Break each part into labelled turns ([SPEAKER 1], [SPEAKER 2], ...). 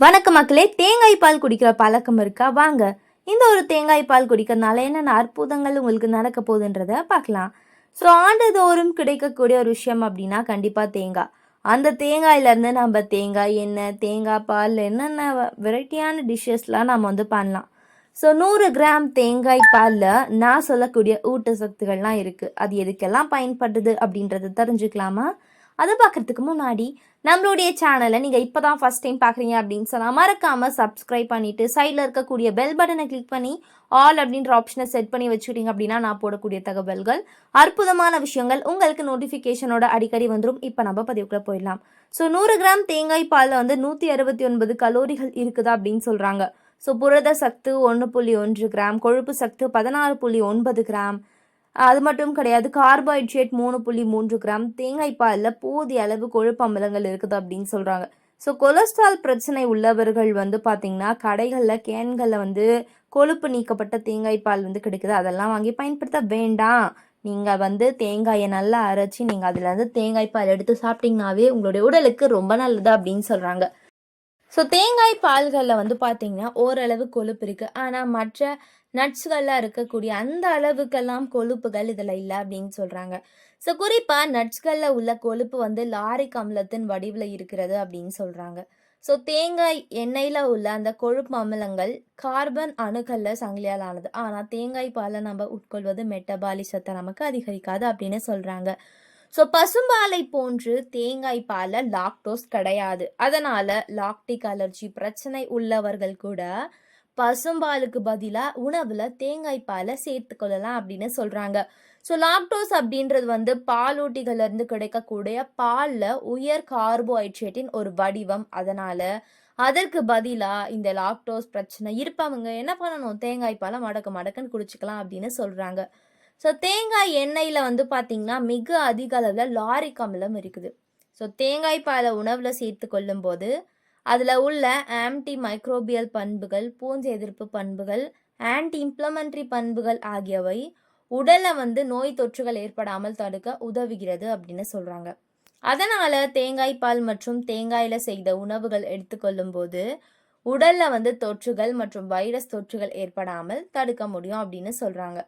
[SPEAKER 1] வணக்கம் மக்களே தேங்காய் பால் குடிக்கிற பழக்கம் இருக்கா? வாங்க இந்த ஒரு தேங்காய் பால் குடிக்கிறதுனால என்னென்ன அற்புதங்கள் உங்களுக்கு நடக்க போகுதுன்றத பார்க்கலாம். ஸோ ஆண்டுதோறும் கிடைக்கக்கூடிய ஒரு விஷயம் அப்படின்னா கண்டிப்பாக தேங்காய். அந்த தேங்காயிலேருந்து நம்ம தேங்காய் எண்ணெய் தேங்காய் பால் என்னென்ன வெரைட்டியான டிஷ்ஷஸ்லாம் நம்ம வந்து பண்ணலாம். ஸோ நூறு கிராம் தேங்காய் பாலில் நான் சொல்லக்கூடிய ஊட்டச்சத்துக்கள்லாம் இருக்குது அது எதுக்கெல்லாம் பயன்படுது அப்படின்றத தெரிஞ்சுக்கலாமா? அதை பார்க்கறதுக்கு முன்னாடி நம்மளுடைய சேனலை நீங்கள் இப்போ தான் ஃபஸ்ட் டைம் பார்க்குறீங்க அப்படின்னு சொன்னால் மறக்காமல் சப்ஸ்கிரைப் பண்ணிவிட்டு சைடில் இருக்கக்கூடிய பெல் பட்டனை கிளிக் பண்ணி ஆல் அப்படின்ற ஆப்ஷனை செட் பண்ணி வச்சுக்கிட்டீங்க அப்படின்னா நான் போடக்கூடிய தகவல்கள் அற்புதமான விஷயங்கள் உங்களுக்கு நோட்டிஃபிகேஷனோட அடிக்கடி வந்துடும் இப்போ நம்ம பதிவுக்குள்ளே போயிடலாம். ஸோ நூறு கிராம் தேங்காய் பாலில் வந்து நூற்றி அறுபத்தி ஒன்பது கலோரிகள் இருக்குதா அப்படின்னு சொல்கிறாங்க ஸோ புரத சத்து ஒன்று புள்ளி ஒன்று கிராம் கொழுப்பு சத்து பதினாறு புள்ளி ஒன்பது கிராம் அது மட்டும் கிடையாது கார்போஹைட்ரேட் மூணு புள்ளி மூன்று கிராம் தேங்காய்ப்பாலில் போதிய அளவு கொழுப்பு அமிலங்கள் இருக்குது அப்படின்னு சொல்கிறாங்க ஸோ கொலஸ்ட்ரால் பிரச்சனை உள்ளவர்கள் வந்து பார்த்திங்கன்னா கடைகளில் கேன்களில் வந்து கொழுப்பு நீக்கப்பட்ட தேங்காய் பால் வந்து கிடைக்குது. அதெல்லாம் வாங்கி பயன்படுத்த வேண்டாம். நீங்கள் வந்து தேங்காயை நல்லா அரைச்சி நீங்கள் அதில் வந்து தேங்காய் பால் எடுத்து சாப்பிட்டிங்கனாவே உங்களுடைய உடலுக்கு ரொம்ப நல்லது அப்படின்னு சொல்கிறாங்க ஸோ தேங்காய் பால்களில் வந்து பார்த்திங்கன்னா ஓரளவு கொழுப்பு இருக்குது ஆனால் மற்ற நட்ஸ்களில் இருக்கக்கூடிய அந்த அளவுக்கெல்லாம் கொழுப்புகள் இதில் இல்லை அப்படின்னு சொல்கிறாங்க ஸோ குறிப்பாக நட்ஸ்களில் உள்ள கொழுப்பு வந்து லாரிக் அமிலத்தின் வடிவில் இருக்கிறது அப்படின்னு சொல்கிறாங்க ஸோ தேங்காய் எண்ணெயில் உள்ள அந்த கொழுப்பு அமிலங்கள் கார்பன் அணுக்களில் சங்கிலியால் ஆனது ஆனால் தேங்காய் பாலை நம்ம உட்கொள்வது மெட்டபாலிசத்தை நமக்கு அதிகரிக்காது அப்படின்னு சொல்கிறாங்க ஸோ பசும்பாலை போன்று தேங்காய் பாலில் லாக்டோஸ் கிடையாது. அதனால் லாக்டிக் அலர்ஜி பிரச்சனை உள்ளவர்கள் கூட பசும்பாலுக்கு பதிலாக உணவில் தேங்காய் பாலை சேர்த்துக்கொள்ளலாம் அப்படின்னு சொல்கிறாங்க ஸோ லாக்டோஸ் அப்படின்றது வந்து பாலூட்டிகள்லேருந்து கிடைக்கக்கூடிய பாலில் உயர் கார்போஹைட்ரேட்டின் ஒரு வடிவம். அதனால் அதற்கு பதிலாக இந்த லாக்டோஸ் பிரச்சனை இருப்பவங்க என்ன பண்ணணும்? தேங்காய் பாலை மடக்கு மடக்குன்னு குடிச்சிக்கலாம் அப்படின்னு சொல்கிறாங்க ஸோ தேங்காய் எண்ணெயில் வந்து பார்த்திங்கன்னா மிக அதிக அளவில் லாரிக் அமிலம் இருக்குது. ஸோ தேங்காய் பாலை உணவில் சேர்த்து கொள்ளும்போது அதில் உள்ள ஆன்டி மைக்ரோபியல் பண்புகள் பூஞ்சை எதிர்ப்பு பண்புகள் ஆன்டி இம்ப்ளமெண்ட்ரி பண்புகள் ஆகியவை உடலை வந்து நோய் தொற்றுகள் ஏற்படாமல் தடுக்க உதவுகிறது அப்படின்னு சொல்கிறாங்க அதனால் தேங்காய் பால் மற்றும் தேங்காயில் செய்த உணவுகள் எடுத்துக்கொள்ளும் போது உடலில் வந்து தொற்றுகள் மற்றும் வைரஸ் தொற்றுகள் ஏற்படாமல் தடுக்க முடியும் அப்படின்னு சொல்கிறாங்க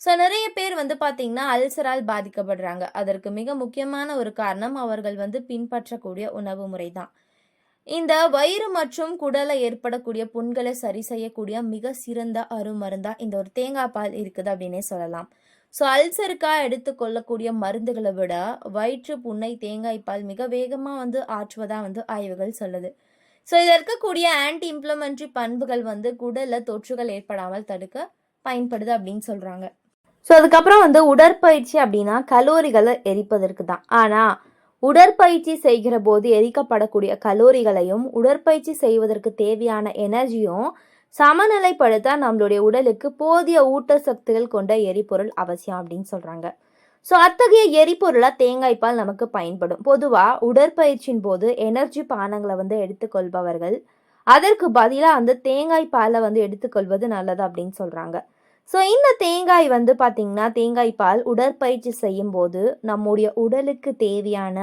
[SPEAKER 1] ஸோ நிறைய பேர் வந்து பார்த்திங்கன்னா அல்சரால் பாதிக்கப்படுறாங்க. அதற்கு மிக முக்கியமான ஒரு காரணம் அவர்கள் வந்து பின்பற்றக்கூடிய உணவு முறை தான் இந்த வயிறு மற்றும் குடலை ஏற்படக்கூடிய புண்களை சரி செய்யக்கூடிய மிக சிறந்த அருமருந்தா இந்த ஒரு தேங்காய் பால் இருக்குது அப்படின்னே சொல்லலாம். ஸோ அல்சருக்காக எடுத்துக்கொள்ளக்கூடிய மருந்துகளை விட வயிற்று புண்ணை தேங்காய் பால் மிக வேகமாக வந்து ஆற்றுவதாக வந்து ஆய்வுகள் சொல்லுது. ஸோ இதில் இருக்கக்கூடிய ஆன்டி இம்ப்ளமெண்ட்ரி பண்புகள் வந்து குடலில் தொற்றுகள் ஏற்படாமல் தடுக்க பயன்படுது அப்படின்னு சொல்கிறாங்க ஸோ அதுக்கப்புறம் வந்து உடற்பயிற்சி அப்படின்னா கலோரிகளை எரிப்பதற்கு தான். ஆனால் உடற்பயிற்சி செய்கிற போது எரிக்கப்படக்கூடிய கலோரிகளையும் உடற்பயிற்சி செய்வதற்கு தேவையான எனர்ஜியும் சமநிலைப்படுத்த நம்மளுடைய உடலுக்கு போதிய ஊட்டசக்திகள் கொண்ட எரிபொருள் அவசியம் அப்படின்னு சொல்கிறாங்க ஸோ அத்தகைய எரிபொருளாக தேங்காய் பால் நமக்கு பயன்படும். பொதுவாக உடற்பயிற்சியின் போது எனர்ஜி பானங்களை வந்து எடுத்துக்கொள்பவர்கள் அதற்கு பதிலாக அந்த தேங்காய் பாலை வந்து எடுத்துக்கொள்வது நல்லது அப்படின்னு சொல்கிறாங்க ஸோ இந்த தேங்காய் வந்து பார்த்திங்கன்னா தேங்காய் பால் உடற்பயிற்சி செய்யும் போது நம்முடைய உடலுக்கு தேவையான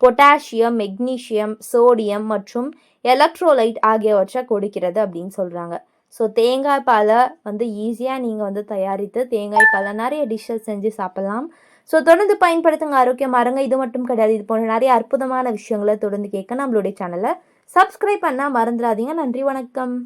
[SPEAKER 1] பொட்டாசியம் மெக்னீஷியம் சோடியம் மற்றும் எலக்ட்ரோலைட் ஆகியவற்றை கொடுக்கிறது அப்படின்னு சொல்கிறாங்க ஸோ தேங்காய் பாலை வந்து ஈஸியாக நீங்கள் வந்து தயாரித்து தேங்காய் பாலை நிறைய டிஷ்ஷஸ் செஞ்சு சாப்பிட்லாம். ஸோ தொடர்ந்து பயன்படுத்துங்க. ஆரோக்கியம் அருங்க. இது மட்டும் கிடையாது. இது போன்ற நிறைய அற்புதமான விஷயங்களை தொடர்ந்து கேட்க நம்மளுடைய சேனலை சப்ஸ்கிரைப் பண்ணால் மறந்துடாதீங்க. நன்றி வணக்கம்.